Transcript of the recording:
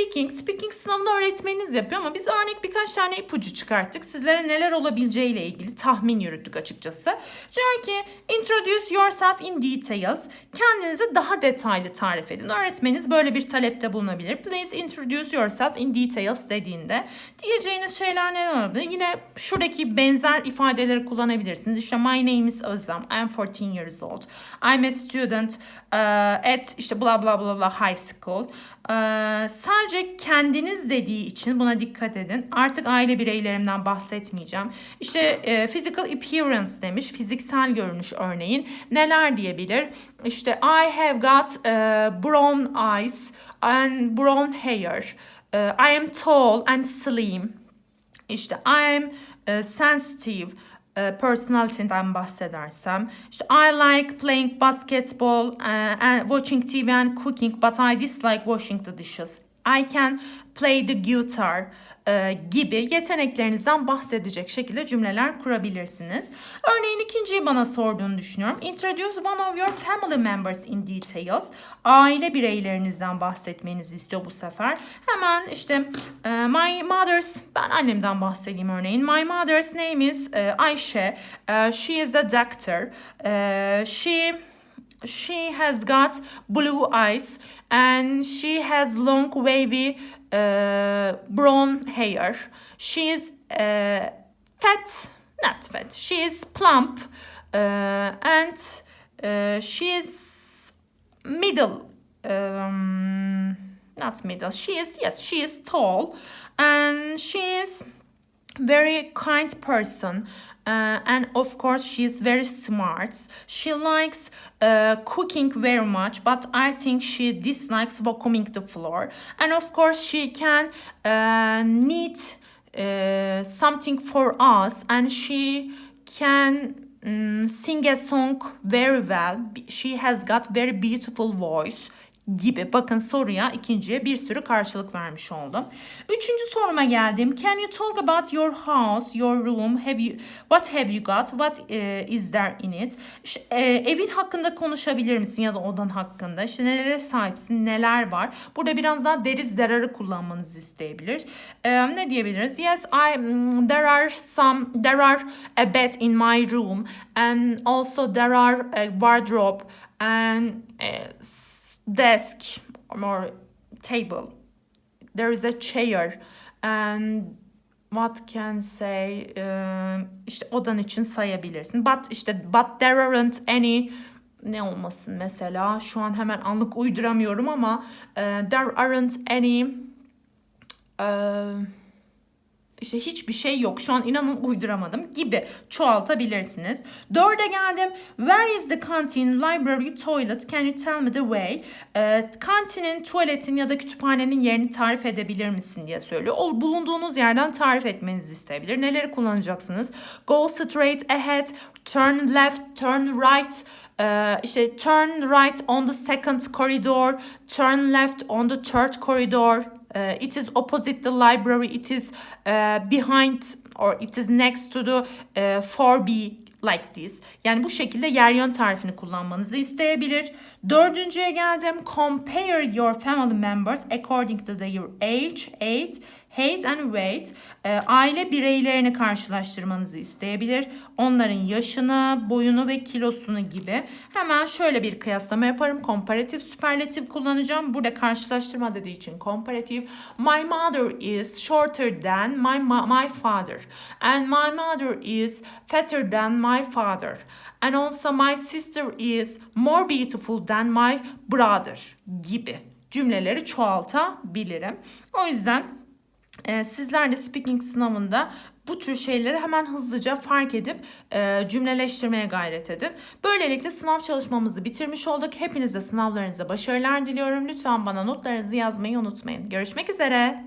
speaking. Speaking sınavını öğretmeniniz yapıyor ama biz örnek birkaç tane ipucu çıkarttık. Sizlere neler olabileceğiyle ilgili tahmin yürüttük açıkçası. Diyor ki introduce yourself in details. Kendinizi daha detaylı tarif edin. Öğretmeniniz böyle bir talepte bulunabilir. Please introduce yourself in details dediğinde diyeceğiniz şeyler ne olabilir? Yine şuradaki benzer ifadeleri kullanabilirsiniz. İşte my name is Özlem. I am 14 years old. I'm a student uh, at işte bla bla bla bla high school. Uh, sadece kendiniz dediği için buna dikkat edin. Artık aile bireylerimden bahsetmeyeceğim. İşte e, physical appearance demiş. Fiziksel görünüş örneğin. Neler diyebilir? İşte I have got uh, brown eyes and brown hair. Uh, I am tall and slim. İşte I am uh, sensitive uh, personality'den bahsedersem işte I like playing basketball uh, and watching TV and cooking but I dislike washing the dishes. I can play the guitar uh, gibi yeteneklerinizden bahsedecek şekilde cümleler kurabilirsiniz. Örneğin ikinciyi bana sorduğunu düşünüyorum. Introduce one of your family members in details. Aile bireylerinizden bahsetmenizi istiyor bu sefer. Hemen işte e, my mother's, ben annemden bahsedeyim örneğin. My mother's name is e, Ayşe. E, she is a doctor. E, she she has got blue eyes and she has long wavy uh, brown hair. She is uh, fat, not fat. She is plump uh, and uh, she is middle. Um, not middle. She is yes. She is tall and she is very kind person uh, and of course she is very smart. She likes uh, cooking very much but i think she dislikes vacuuming the floor. And of course she can uh, uh, something for us and she can mm, sing a song very well. She has got very beautiful voice gibi. Bakın soruya ikinciye bir sürü karşılık vermiş oldum. Üçüncü soruma geldim. Can you talk about your house, your room? Have you what have you got? What uh, is there in it? İşte, e, evin hakkında konuşabilir misin ya da odan hakkında? İşte nelere sahipsin, neler var? Burada biraz daha deriz derarı kullanmanızı isteyebilir. E, ne diyebiliriz? Yes, I mm, there are some there are a bed in my room and also there are a wardrobe and uh, desk or table. There is a chair and what can say um, işte odan için sayabilirsin. But işte but there aren't any ne olmasın mesela şu an hemen anlık uyduramıyorum ama uh, there aren't any uh, işte hiçbir şey yok. Şu an inanın uyduramadım gibi çoğaltabilirsiniz. Dörde geldim. Where is the canteen, library, toilet? Can you tell me the way? Ee, kantinin, tuvaletin ya da kütüphanenin yerini tarif edebilir misin diye söylüyor. O bulunduğunuz yerden tarif etmenizi isteyebilir. Neleri kullanacaksınız? Go straight ahead, turn left, turn right. Ee, işte turn right on the second corridor, turn left on the third corridor. Uh, it is opposite the library. It is uh, behind or it is next to the uh, 4B like this. Yani bu şekilde yer yön tarifini kullanmanızı isteyebilir. Dördüncüye geldim. Compare your family members according to their age, age, height and weight. E, aile bireylerini karşılaştırmanızı isteyebilir. Onların yaşını, boyunu ve kilosunu gibi. Hemen şöyle bir kıyaslama yaparım. Komparatif, süperlatif kullanacağım. Burada karşılaştırma dediği için komparatif. My mother is shorter than my, my father. And my mother is fatter than my father. And also my sister is more beautiful than my brother gibi cümleleri çoğaltabilirim. O yüzden sizler de speaking sınavında bu tür şeyleri hemen hızlıca fark edip e, cümleleştirmeye gayret edin. Böylelikle sınav çalışmamızı bitirmiş olduk. Hepinize sınavlarınıza başarılar diliyorum. Lütfen bana notlarınızı yazmayı unutmayın. Görüşmek üzere.